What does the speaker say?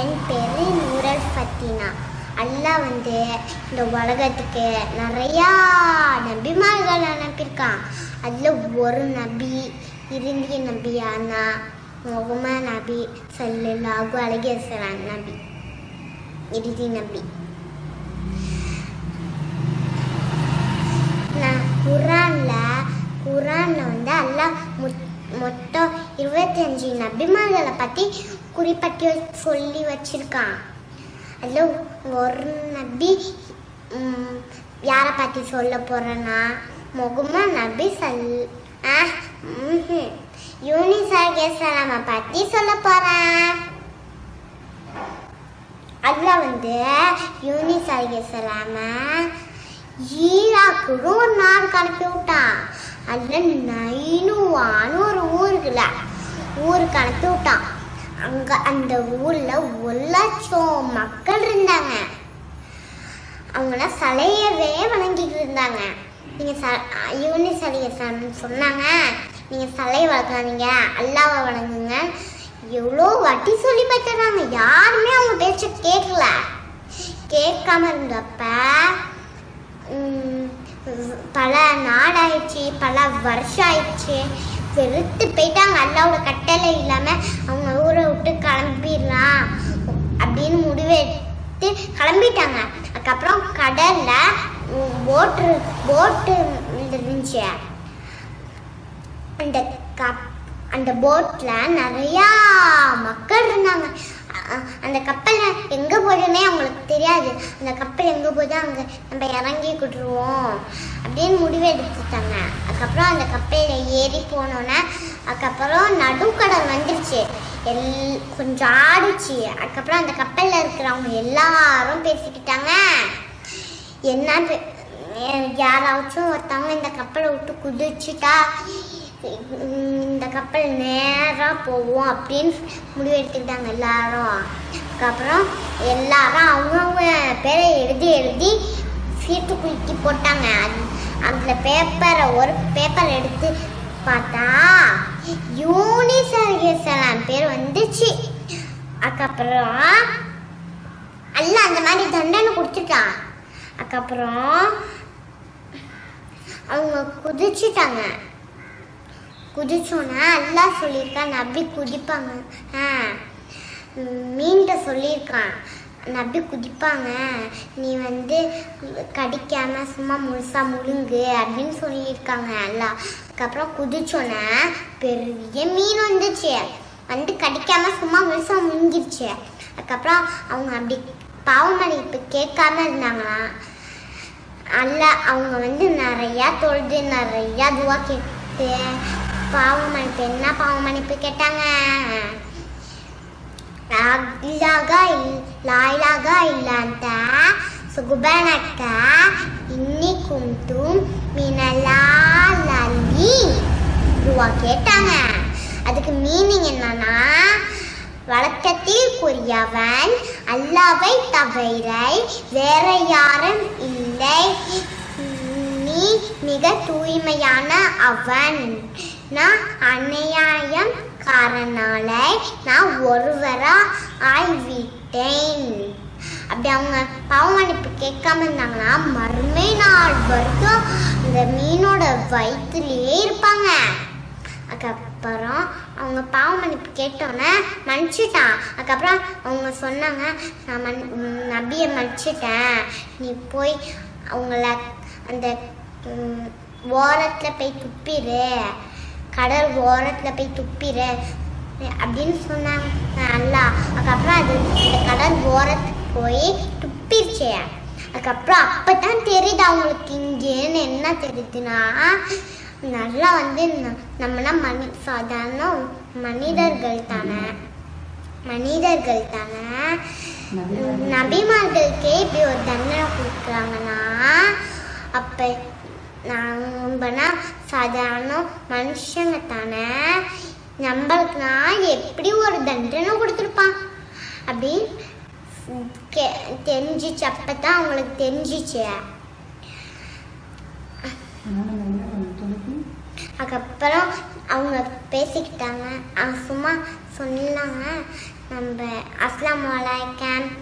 என் பேர் நூரல் ஃபத்தினா. அல்லா வந்து இந்த உலகத்துக்கு நிறையா நபிமார்கள் அனுப்பியிருக்கான். அதில் ஒரு நபி இருந்திய நபியானா முகமா நபி சல்லுல்லாஹு அழகேஸ்வரன் நபி இறுதி நபி. நான் குரானில் குரானில் வந்து அல்லாஹ் மொத்தம் இருபத்தஞ்சி நபிமார்களை பற்றி குறிப்பிட்டு சொல்லி வச்சிருக்கான் அதில் ஒரு நபி ம், யாரை பற்றி சொல்ல போறேன்னா முகமா நபி சல் ஆ, ம்ஹும். பற்றி சொல்ல போறேன். அதில் வந்து யூனிஸ் அலைஹிஸ்ஸலாமை ஈராக்குன்னு ஒரு நாடு கலப்பி விட்டான். அதில் நைனுவான்னு ஒரு ஊருக்குல ஊருக்கு அனுப்பி விட்டான். அங்கே அந்த ஊரில் ஒரு லட்சம் மக்கள் இருந்தாங்க. அவங்களாம் சிலையவே வணங்கிட்டு இருந்தாங்க. நீங்கள் ச யூனிஸ் அலிகேசன் சொன்னாங்க நீங்கள் சிலையை வளர்க்காதீங்க அல்லாவை வணங்குங்க. எவ்வளோ வாட்டி சொல்லி பார்த்துறாங்க யாருமே அவங்க பேச்ச கேட்கல. கேட்காம இருந்தப்ப பல நாடாயிடுச்சு பல வருஷம் ஆயிடுச்சு. வெறுத்து போயிட்டாங்க. அல்லாவோட கட்டளை இல்லாமல் அவங்க ஊரை விட்டு கிளம்பிடலாம் அப்படின்னு முடிவெடுத்து கிளம்பிட்டாங்க. அதுக்கப்புறம் கடல்ல போட்டு போட்டு இருந்துச்சு. அந்த கப் அந்த போட்டில் நிறையா மக்கள் இருந்தாங்க அ- அந்த கப்பலில் எங்கே போகுதுன்னே அவங்களுக்கு தெரியாது. அந்த கப்பல் எங்கே போகுது அங்கே நம்ம இறங்கி கொடுத்துருவோம் அப்படின்னு முடிவு எடுத்துட்டாங்க. அதுக்கப்புறம் அந்த கப்பலில் ஏறி போனோன்னே அதுக்கப்புறம் நடுக்கடல் வந்துருச்சு. எல் கொஞ்சம் ஆடுச்சு. அதுக்கப்புறம் அந்த கப்பலில் இருக்கிறவங்க எல்லாரும் பேசிக்கிட்டாங்க. என்ன யாராச்சும் ஒருத்தவங்க இந்த கப்பலை விட்டு குதிச்சுட்டா இந்த கப்பல் நேராக போவோம் அப்படின்னு முடிவு எடுத்துக்கிட்டாங்க எல்லாரும். அதுக்கப்புறம் எல்லாரும் அவங்கவுங்க பேரை எழுதி எழுதி சீட்டு குலுக்கி போட்டாங்க. அது- அந்த பேப்பரை ஒரு பேப்பர் எடுத்து பார்த்தா யூனிஸ் பேர் வந்துச்சு. அதுக்கப்புறம் அல்ல அந்த மாதிரி தண்டனை கொடுத்துட்டான். அதுக்கப்புறம் அவங்க குதிச்சுட்டாங்க. குதிச்சோன்னா அல்லாஹ் சொல்லியிருக்கான் நபி குதிப்பாங்க. ஆ மீன்கிட்ட சொல்லியிருக்கான் நபி குதிப்பாங்க. நீ வந்து கடிக்காம சும்மா முழுசா முழுங்கு அப்படின்னு சொல்லியிருக்காங்க அல்லாஹ். அதுக்கப்புறம் குதிச்சோன்னே பெரிய மீன் வந்துச்சு. வந்து கடிக்காம சும்மா முழுசா முழுங்கிருச்சு. அதுக்கப்புறம் அவங்க அப்படி பாவமளிப்பு கேட்காம இருந்தாங்களாம் அல்ல அவங்க வந்து நிறையா தொழுது நிறையா துவா கேட்டு பாவமளிப்பு என்ன பாவமளிப்பு கேட்டாங்க லாயிலாக இல் லாயிலாக இல்லாத சுகுபனக்க இன்னி மினலா மினலாலி துவா கேட்டாங்க. அதுக்கு மீனிங் என்னன்னா வழக்கத்திற்குரியவன் அல்லாவை தவிர வேற யாரும் இல்லை நீ மிக தூய்மையான அவன். நான் அநியாயம் காரனாலே நான் ஒருவரா ஆய்விட்டேன். அப்படி அவங்க பாவமன்னிப்பு கேட்காம இருந்தாங்கன்னா மறுமை நாள் வரைக்கும் அந்த மீனோட வயிற்றுலயே இருப்பாங்க. அதுக்கப்புறம் அவங்க பாவ கேட்டோன்னே மன்னிச்சிட்டான். அதுக்கப்புறம் அவங்க சொன்னாங்க நான் மன் நபியை மன்னிச்சிட்டேன். நீ போய் அவங்கள அந்த ஓரத்தில் போய் துப்பிடு கடல் ஓரத்துல போய் துப்பிடு. அப்படின்னு சொன்னாங்க. நல்லா அதுக்கப்புறம் அது அந்த கடல் ஓரத்துக்கு போய் துப்பிருச்சு அதுக்கப்புறம் அப்பதான் தெரியுது அவங்களுக்கு இங்கேன்னு என்ன தெரியுதுன்னா நல்லா வந்து ந- நம்மலாம் மனி சாதாரண மனிதர்கள் தானே. மனிதர்கள் தானே. நபிமார்களுக்கே இப்படி ஒரு தண்டனை கொடுக்குறாங்கன்னா அப்போ நம்மனா சாதாரண மனுஷங்க தானே. நம்மளுக்குனா எப்படி ஒரு தண்டனை கொடுத்துருப்பான் அப்படி கே- தெரிஞ்சிச்சு அப்பதான் அவங்களுக்கு தெரிஞ்சிச்சு. அதுக்கப்புறம் அவங்க பேசிக்கிட்டாங்க. சும்மா சொன்னாங்க நம்ம அஸ்லாம் வலைக்கம்